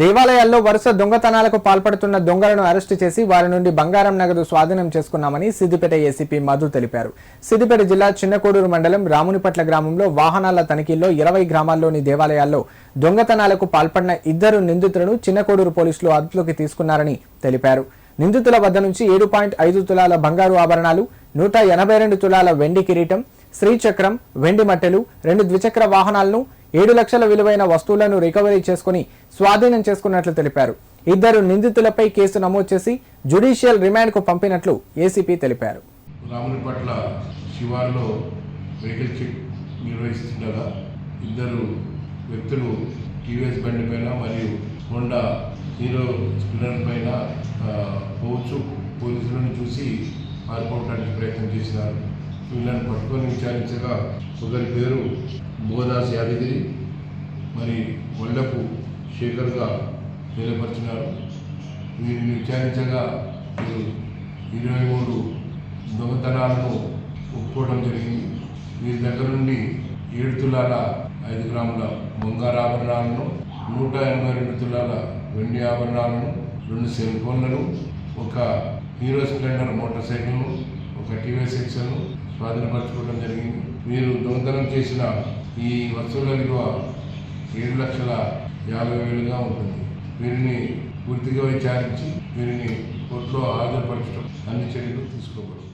దేవాలయాల్లో వరుస దొంగతనాలకు పాల్పడుతున్న దొంగలను అరెస్టు చేసి వారి నుండి బంగారం నగదు స్వాధీనం చేసుకున్నామని సిద్దిపేట ఏసీపీ మధు తెలిపారు. సిద్దిపేట జిల్లా చిన్నకోడూరు మండలం రామునిపట్ల గ్రామంలో వాహనాల తనిఖీల్లో ఇరవై గ్రామాల్లోని దేవాలయాల్లో దొంగతనాలకు పాల్పడిన ఇద్దరు నిందితులను చిన్నకోడూరు పోలీసులు అదుపులోకి తీసుకున్నారని తెలిపారు. నిందితుల వద్ద నుంచి ఏడు పాయింట్ ఐదు తులాల బంగారు ఆభరణాలు నూట ఎనభై రెండు తులాల వెండి కిరీటం శ్రీచక్రం వెండి మట్టెలు రెండు ద్విచక్ర వాహనాలను ఏడు లక్షల విలువైన వస్తువులను రికవరీ చేసుకుని స్వాధీనం చేసుకున్నట్లు తెలిపారు. ఇద్దరు నిందితులపై కేసు నమోదు చేసి జ్యుడిషియల్ రిమాండ్కు పంపినట్లు ఏసీపీ తెలిపారు. రాముని శివార్లో వెహికల్ చెక్ నిర్వహిస్తుండగా ఇద్దరు వ్యక్తులు టీవీఎస్ బండి పైన మరియు హోండా హీరో స్ప్లెండర్ పైన పోవచ్చు. పోలీసులను చూసి పారిపోవడానికి ప్రయత్నం చేసినారు. వీళ్ళని పట్టుకొని విచారించగా ఒకరి పేరు బోదాస్ యాదగిరి. మరి ఒళ్ళపు శేఖర్గా తెలియపరిచినారు వీరిని విచారించగా మీరు ఇరవై మూడు దొంగతనాలను ఒప్పుకోవడం జరిగింది. వీరి దగ్గర నుండి ఏడు తులాల ఐదు గ్రాముల బంగారు ఆభరణాలను నూట ఎనభై రెండు తులాల వెండి ఆభరణాలను రెండు సెల్ ఫోన్లను ఒక హీరో స్ప్లెండర్ మోటార్ సైకిల్ను ఒక టీవీ సెక్షన్ను స్వాధీనపరచుకోవడం జరిగింది. మీరు దొంగతనం చేసిన ఈ వస్తువుల విలువ ఏడు లక్షల యాభై వేలుగా ఉంటుంది. వీరిని పూర్తిగా విచారించి వీరిని కోర్టులో హాజరుపరచడం అన్ని చర్యలు తీసుకోబడుతుంది